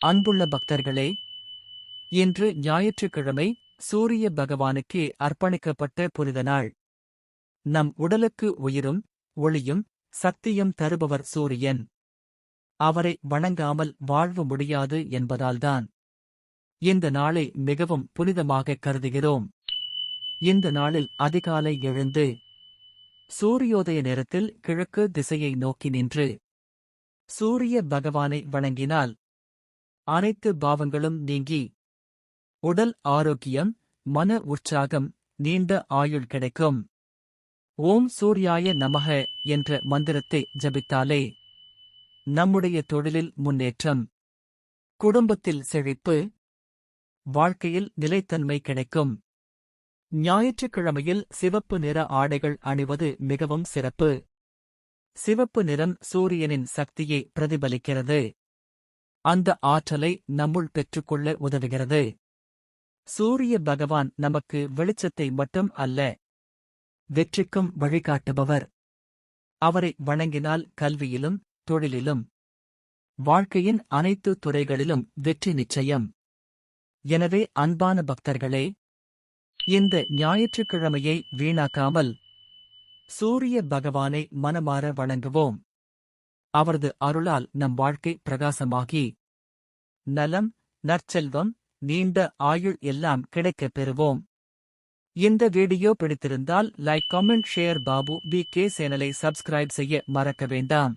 அன்புள்ள பக்தர்களே இன்று ஞாயிற்றுக்கிழமை சூரிய பகவானுக்கு அர்ப்பணிக்கப்பட்ட புனித நாள். நம் உடலுக்கு உயிரும் ஒளியும் சக்தியும் தருபவர் சூரியன். அவரை வணங்காமல் வாழ்வு முடியாது என்பதால்தான் இந்த நாளை மிகவும் புனிதமாக கருதுகிறோம். இந்த நாளில் அதிகாலை எழுந்து சூரியோதய நேரத்தில் கிழக்கு திசையை நோக்கி நின்று சூரிய பகவானை வணங்கினால் அனைத்து பாவங்களும் நீங்கி உடல் ஆரோக்கியம் மன உற்சாகம் நீண்ட ஆயுள் கிடைக்கும். ஓம் சூர்யாய நமக என்ற மந்திரத்தை ஜபித்தாலே நம்முடைய தொழிலில் முன்னேற்றம் குடும்பத்தில் செழிப்பு வாழ்க்கையில் நிலைத்தன்மை கிடைக்கும். ஞாயிற்றுக்கிழமையில் சிவப்பு நிற ஆடைகள் அணிவது மிகவும் சிறப்பு. சிவப்பு நிறம் சூரியனின் சக்தியை பிரதிபலிக்கிறது. அந்த ஆற்றலை நம்முள் பெற்றுக்கொள்ள உதவுகிறது. சூரிய பகவான் நமக்கு வெளிச்சத்தை மட்டும் அல்ல வெற்றிக்கும் வழிகாட்டுபவர். அவரை வணங்கினால் கல்வியிலும் தொழிலிலும் வாழ்க்கையின் அனைத்து துறைகளிலும் வெற்றி நிச்சயம். எனவே அன்பான பக்தர்களே இந்த ஞாயிற்றுக்கிழமையை வீணாக்காமல் சூரிய பகவானை மனமாற வணங்குவோம். அவரது அருளால் நம் வாழ்க்கை பிரகாசமாகி. நலம் நற்செல்வம் நீண்ட ஆயுள் எல்லாம் கிடைக்கப் பெறுவோம். இந்த வீடியோ பிடித்திருந்தால் like comment share Babu B K சேனலை சப்ஸ்கிரைப் செய்ய மறக்க வேண்டாம்.